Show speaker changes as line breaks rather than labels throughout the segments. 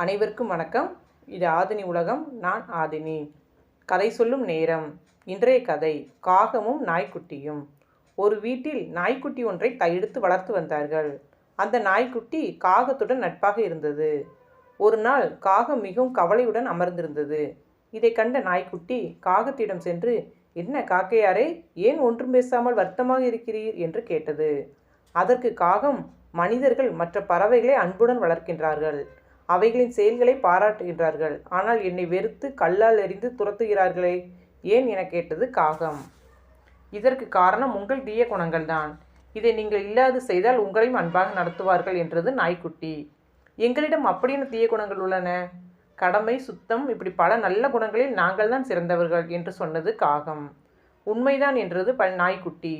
அனைவருக்கும் வணக்கம். இது ஆதினி உலகம் நான் ஆதினி. கதை சொல்லும் நேரம். இன்றைய கதை காகமும் நாய்க்குட்டியும். ஒரு வீட்டில் நாய்க்குட்டி ஒன்றை கையெடுத்து வளர்த்து வந்தார்கள். அந்த நாய்க்குட்டி காகத்துடன் நட்பாக இருந்தது. ஒரு நாள் காகம் மிகவும் கவலையுடன் அமர்ந்திருந்தது. இதை கண்ட நாய்க்குட்டி காகத்திடம் சென்று என்ன காக்கையாரே ஏன் ஒன்றும் பேசாமல் வருத்தமாக இருக்கிறீர்? என்று கேட்டது. அதற்கு காகம் மனிதர்கள் மற்ற பறவைகளை அன்புடன் வளர்க்கின்றார்கள். அவைகளின் செயல்களை பாராட்டுகின்றார்கள். ஆனால் என்னை வெறுத்து கல்லால் எறிந்து துரத்துகிறார்களே? ஏன் என கேட்டது காகம். இதற்கு காரணம் உங்கள் தீய குணங்கள்தான். இதை நீங்கள் இல்லாது செய்தால் உங்களையும் அன்பாக நடத்துவார்கள் என்றது நாய்க்குட்டி. எங்களிடம் அப்படின்னு தீய குணங்கள் உள்ளன. கடமை சுத்தம் இப்படி பல நல்ல குணங்களில் நாங்கள் தான் சிறந்தவர்கள் என்று சொன்னது காகம். உண்மைதான் என்றது ப நாய்க்குட்டி.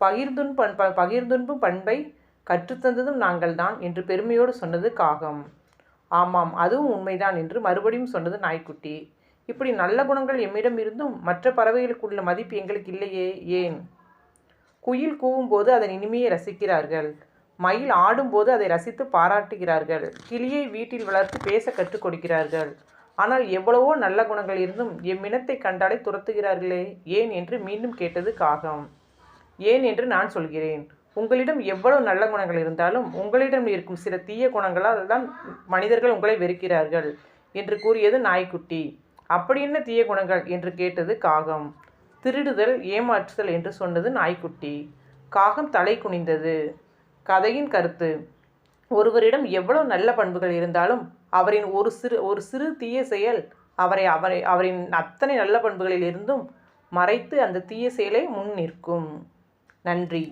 பகிர்ந்துன் பண் பகிர்ந்துன்பும் பண்பை கற்றுத்தந்ததும் நாங்கள்தான் என்று பெருமையோடு சொன்னது காகம். ஆமாம் அதுவும் உண்மைதான் என்று மறுபடியும் சொன்னது நாய்க்குட்டி. இப்படி நல்ல குணங்கள் எம்மிடம் இருந்தும் மற்ற பறவைகளுக்குள்ள மதிப்பு எங்களுக்கு இல்லையே ஏன்? குயில் கூவும்போது அதன் இனிமையை ரசிக்கிறார்கள். மயில் ஆடும்போது அதை ரசித்து பாராட்டுகிறார்கள். கிளியை வீட்டில் வளர்த்து பேச கற்றுக் கொடுக்கிறார்கள். ஆனால் எவ்வளவோ நல்ல குணங்கள் இருந்தும் எம்மினத்தை கண்டாலே துரத்துகிறார்களே ஏன் என்று மீண்டும் கேட்டது காகம். ஏன் என்று நான் சொல்கிறேன். உங்களிடம் எவ்வளவு நல்ல குணங்கள் இருந்தாலும் உங்களிடம் இருக்கும் சில தீய குணங்களால் தான் மனிதர்கள் உங்களை வெறுக்கிறார்கள் என்று கூறியது நாய்க்குட்டி. அப்படி என்ன தீய குணங்கள் என்று கேட்டது காகம். திருடுதல் ஏமாற்றுதல் என்று சொன்னது நாய்க்குட்டி. காகம் தலை குனிந்தது. கதையின் கருத்து. ஒருவரிடம் எவ்வளவு நல்ல பண்புகள் இருந்தாலும் அவரின் ஒரு சிறு ஒரு சிறு தீய செயல் அவரை அவரை அவரின் அத்தனை நல்ல பண்புகளில் இருந்தும் மறைத்து அந்த தீய செயலை முன் நிற்கும். நன்றி.